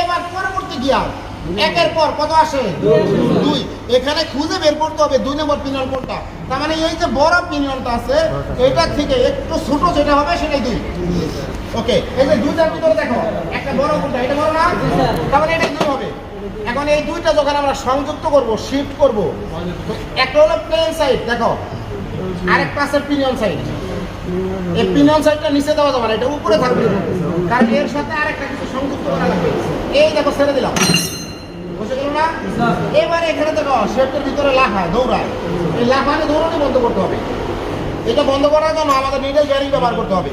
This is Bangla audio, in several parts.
এবার পরবর্তী গিয়ার। একের পর কত আসে? দুই। এখানে খুঁজে বের করতে হবে দুই নম্বর পিনিয়ন কোনটা তার মানে এই যে বড় পিনিয়নটা আছে, এটা থেকে একটু ছোট যেটা হবে সেটাই দুই। ওকে এই যে দুইটার ভিতরে দেখো, একটা বড় কোনটা এটা বড় না? তার মানে এটা দুই হবে। এখন এই দুইটা যখন আমরা সংযুক্ত করব শিফট করব একটা হলো প্লেন সাইড দেখো। আরেকটা আছে পিনিয়ন সাইড এই পিনিয়ন সাইডটা নিচে এটা উপরে থাকবে কারণ এর ছেড়ে দিলাম। এখানে দেখো, শেপের ভিতরে দৌড়ায়। এই লাফানে দৌড়ানো বন্ধ করতে হবে। এটা বন্ধ করার জন্য আমাদের নিডল গ্যারি ব্যবহার করতে হবে।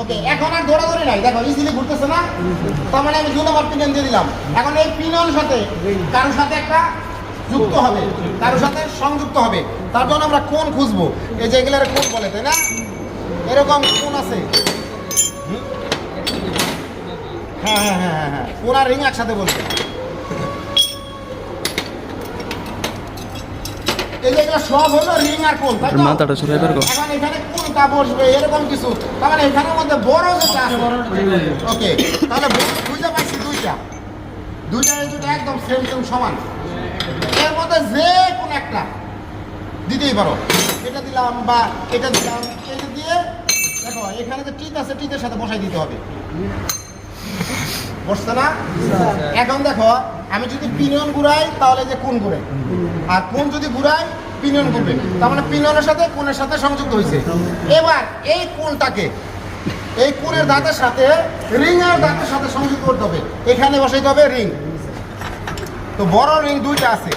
ওকে, এখন আর দৌড়াদৌড়ি নাই। দেখো ইজিলি ঘুরতেছে না? তার মানে আমি দু নম্বর পিনিয়ন দিয়ে দিলাম। এখন এই পিনিয়ন সাথে, কারোর সাথে একটা যুক্ত হবে কারোর সাথে সংযুক্ত হবে। তার জন্য আমরা কোন খুঁজবো? এই যে এগুলার কোন বলে তাই না? এরকম কোন আছে? হ্যাঁ হ্যাঁ হ্যাঁ হ্যাঁ হ্যাঁ। রিং একসাথে বলবে। মাথাটা সরাই এখন এখানে কোনটা বসবে এরকম কিছু। তার মানে এখানের মধ্যে বড় যেটা আছে ওকে তাহলে বড় খুঁজে পাইছি দুইটা। দুইটা এই দুইটা একদম সেম সেম সমান। এর মধ্যে যে কোন একটা দিতেই পারো। এটা দিলাম বা এটা দিলাম, এটা দিয়ে দেখো, এখানে যে টিত আছে, টিতের সাথে বসাই দিতে হবে। বসছে না? এখন দেখো, আমি যদি পিনিয়ন ঘুরাই, তাহলে যে কোন ঘুরে? আর কোন যদি ঘুরাই, পিনিয়ন ঘুরবে। তার মানে পিনিয়নের সাথে কোণের সাথে সংযুক্ত হয়েছে। এবার এই কোনটাকে এই কোণের দাঁতের সাথে, রিং আর দাঁতের সাথে সংযুক্ত করতে হবে। এখানে বসাইতে হবে রিং। তো বড় রিং দুইটা আছে।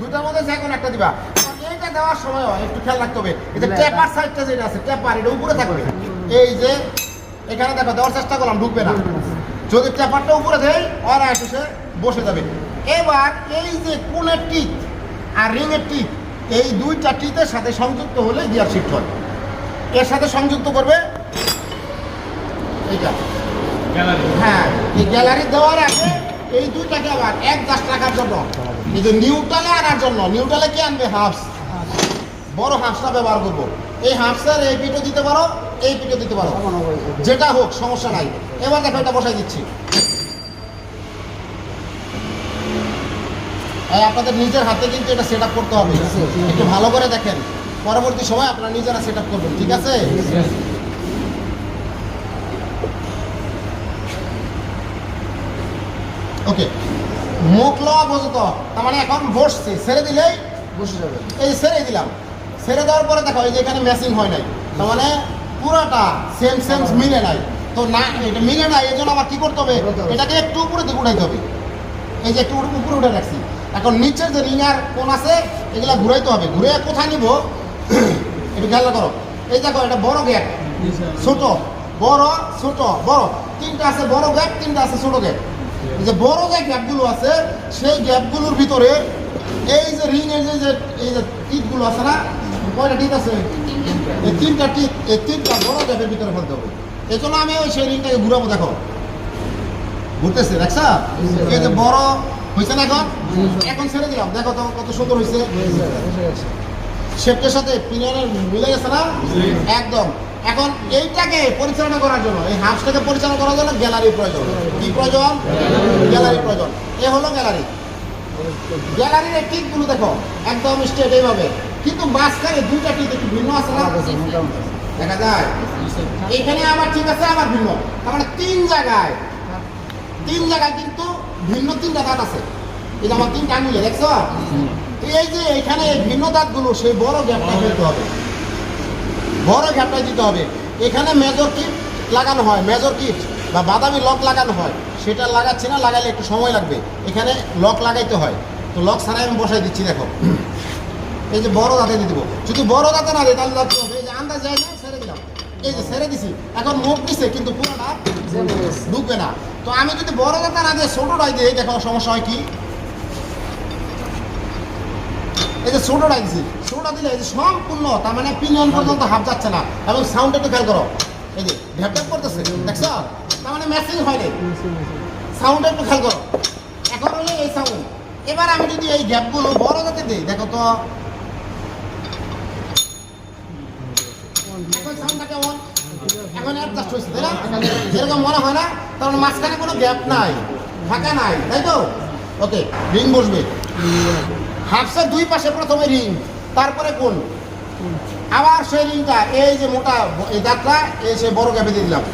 দুটার মধ্যে যে কোনো একটা দিবা। এইটা দেওয়ার সময় একটু খেয়াল রাখতে হবে। এই যে ট্যাপার সাইডটা যেটা আছে, ট্যাপার, এটা উপরে থাকবে। এই যে, এখানে দেখো, দেওয়ার চেষ্টা করলাম, ঢুকবে না। যদি ট্যাপারটা উপরে দেয় ওর এসে বসে যাবে। এবার এই যে কোণের টিথ আর রিংয়ের টিথ এই দুইটা টিথের সাথে সংযুক্ত হলে গিয়ার শিফট হয়। এর সাথে সংযুক্ত করবে? এইটা। হ্যাঁ এই গ্যালারি দেওয়ার আগে এই দুইটাকে আবার এক দাস টাকার জন্য। এই যে নিউট্রালে আনার জন্য। নিউট্রালে কি আনবে? হাফস বড় হাফসটা ব্যবহার করব। এই হাফসের এই পিঠও দিতে পারো এই পিঠও দিতে পারো। যেটা হোক সমস্যা নাই। এবার দেখো এটা বসাই দিচ্ছি। আপনাদের নিজের হাতে কিন্তু এটা সেট করতে হবে। একটু ভালো করে দেখেন। পরবর্তী সময় আপনারা নিজেরা সেট করবেন ঠিক আছে? ওকে মুখ লওয়া বোঝত তার মানে এখন বসছে ছেড়ে দিলেই বসে যাবে। এই ছেড়ে দিলাম। ছেড়ে দেওয়ার পরে দেখো এই যে এখানে ম্যাচিং হয় নাই। তার মানে পুরোটা সেম সেম মিলে নাই। তো না এটা মিলে নাই এই জন্য আবার কি করতে হবে? এটাকে একটু উপরে দিকে উঠাইতে হবে। এই যে একটু উপরে- উপরে উঠে রাখছি। এখন নিচের যে রিঙার কোন আছে এগুলা ঘুরাইতে হবে। ঘুরে কোথায় নিব? একটু খেয়াল করো। এই দেখো এটা বড় গ্যাপ ছোট। বড় ছোট বড়। তিনটা আছে বড় গ্যাপ তিনটা আছে ছোট গ্যাপ এই যে বড় যে গ্যাপগুলো আছে সেই গ্যাপগুলোর ভিতরে এই যে রিং এর যে যে- এই যে টিপগুলো আছে না কয়টা টিপ আছে? এই তিনটা টিপ এই তিনটা বড় গ্যাপের ভিতরে ফেলতে হবে। এই জন্য আমি ওই সেই রিংটাকে ঘুরাবো দেখো। ঘুরতেছে দেখছা এই যে বড় হয়েছে না এখন? এখন ছেড়ে দিলাম। দেখো তো কত সুন্দর হয়েছে। শেপটের সাথে পিনিয়নের মিলে গেছে না? একদম। এখন এইটাকে পরিচালনা করার জন্য এই হাঁসটাকে পরিচালনা করার জন্য গ্যালারি প্রয়োজন। কি প্রয়োজন? গ্যালারি প্রয়োজন। এ হলো গ্যালারি। গ্যালারির এই টিকগুলো দেখো একদম স্ট্রেট এইভাবে। কিন্তু মাঝখানে দুইটা টিক একটু ভিন্ন আছে না? দেখা যায়। এখানে আমার ঠিক আছে আমার ভিন্ন। তার মানে তিন জায়গায়। তিন জায়গায় কিন্তু ভিন্ন তিনটা দাঁত আছে। যে আমার তিনটা আঙুলে দেখছ? এই যে এখানে ভিন্ন দাঁতগুলো সেই বড় গ্যাপটা ফেলতে হবে। বড় গ্যাপটা দিতে হবে। এখানে মেজর কিট লাগানো হয় মেজর কিট বা বাদামি লক লাগানো হয়। সেটা লাগাচ্ছি না লাগাইলে একটু সময় লাগবে। এখানে লক লাগাইতে হয়। তো লক ছাড়াই আমি বসাই দিচ্ছি দেখো। এই যে বড় দাঁতে দিয়ে দিব। যদি বড় দাঁতে না দিই তাহলে দাঁত এই যে আন্দাজ যায় না ছেড়ে দিলাম। এই যে ছেড়ে দিছি। এখন মুখ দিছে কিন্তু পুরোটা ঢুকবে না। তো আমি যদি বড় দাঁতে না দিয়ে ছোটোটাই দিই দেখো সমস্যা হয় কি? এই যে ছোটোটাই দিছি ছোটোটা দিলে এই যে সম্পূর্ণ, তার মানে পিনিয়ন পর্যন্ত হাফ যাচ্ছে না। এবং সাউন্ড একটু খেয়াল করো। এই যে ঢ্যাপ ঢ্যাপ করতেছে, দেখছ? তার মানে ম্যাচিং হয়নি সাউন্ড একটু খেয়াল করো। এখন হলো এই সাউন্ড এবার আমি যদি এই গ্যাপগুলো বড় যাতে দিই, দেখো তো। মনে মাঝখানে কোনো গ্যাপ নাই, ফাঁকা নাই, তাই তো? ওকে রিং বসবে। হাফসের দুই পাশে প্রথমে রিং তারপরে কোন? আবার সেই রিংটা এই যে মোটা এই দাঁতটা এই সে বড় গ্যাপে দিয়ে দিলাম।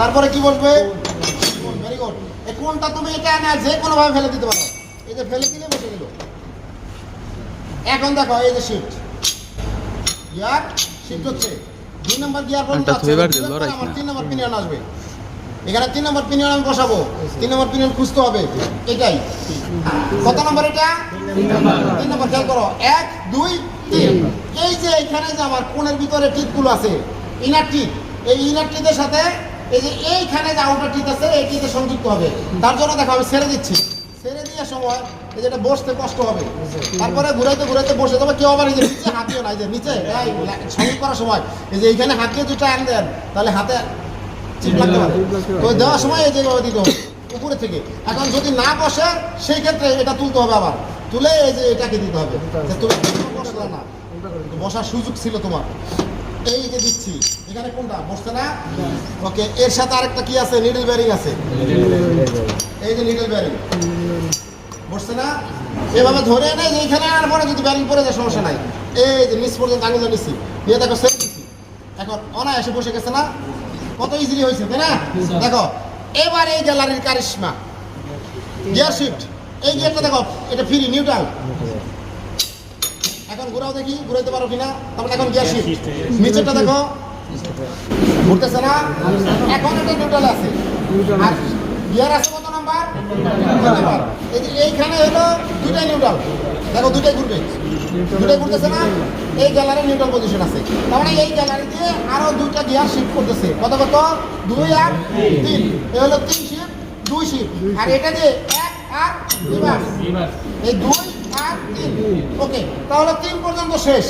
তারপরে কি বসবে? ভেরি গুড এই কোনটা তুমি এটা না যে কোনো ভাবে ফেলে দিতে পারো। এই যে ফেলে দিলে বসে গেল। এখন দেখো এই যে শিফট গিয়ার শিফট হচ্ছে। দুই নম্বর গিয়ার দিল, আমার তিন নম্বর পিনিয়ন আসবে। এখানে তিন নম্বর পিনিয়ন আমি বসাবো। তিন নম্বর পিনিয়ন খুঁজতে হবে। এটাই। কত নম্বর এটা? তিন নম্বর। খেয়াল করো। এক, দুই, তিন। এই যে এখানে যে আমার কোণের ভিতরে টিপগুলো আছে ইনার টিপ, এই ইনার টিপের সাথে এই যে এইখানে যে আউটার টিপ আছে, এই টিপে সংযুক্ত হবে। তার জন্য দেখো, আমি ছেড়ে দিচ্ছি। ছেড়ে দেওয়ার সময় এই যে এটা বসতে কষ্ট হবে। তারপরে ঘুরাইতে ঘুরাইতে বসে তবে কেউ আবার এই যে নিচে হাত দিও না, এই যে নিচে সংযোগ করার সময়। এই যে এইখানে হাত দিয়ে দুটো আন দেন, তাহলে হাতে তো দেওয়ার সময় এই যেভাবে দিতে উপরে থেকে। এখন যদি না বসে, সেই ক্ষেত্রে এটা তুলতে হবে আবার। তুলে এই যে এটাকে দিতে হবে তুমি বসলে না। বসার সুযোগ ছিল তোমার। এই যে দিচ্ছি, এখানে কোনটা? বসছে না? ওকে, এর সাথে আরেকটা কি আছে? নিডল ব্যারিং আছে। এই যে নিডল ব্যারিং বসছে না? এভাবে ধরে এনে যে এখানে আর পরে যদি ব্যারিং পরে যায়, সমস্যা নাই। এই যে নিচ পর্যন্ত আঙুল নিচ্ছি নিয়ে দেখো সেট দিচ্ছি। এখন অনায়াসে বসে গেছে না? কত ইজিলি হয়েছে, তাই না? দেখো, এবার এই গ্যালারির কারিশমা গিয়ার শিফট এই গিয়ারটা দেখো, এটা ফ্রি নিউট্রাল এখন ঘুরাও দেখি, ঘুরাইতে পারো কিনা? তারপরে এখন গিয়ার শিফট নিচেরটা দেখো। ঘুরতেছে না? এখন এটা নিউট্রাল আছে। আর গিয়ার আছে যে এইখানে হলো দুইটাই নিউট্রাল দেখো দুইটাই ঘুরবে। দুইটাই ঘুরতেছে না, এই গ্যালারি নিউট্রাল পজিশন আছে। তার মানে এই গ্যালারি দিয়ে আরও দুইটা গিয়ার শিফট করতেছে। কত কত? দুই আর তিন। এই হলো তিন শিফট দুই শিফট আর এটা যে এক আর রিভার্স এই দুই আর তিন। ওকে তাহলে তিন পর্যন্ত শেষ।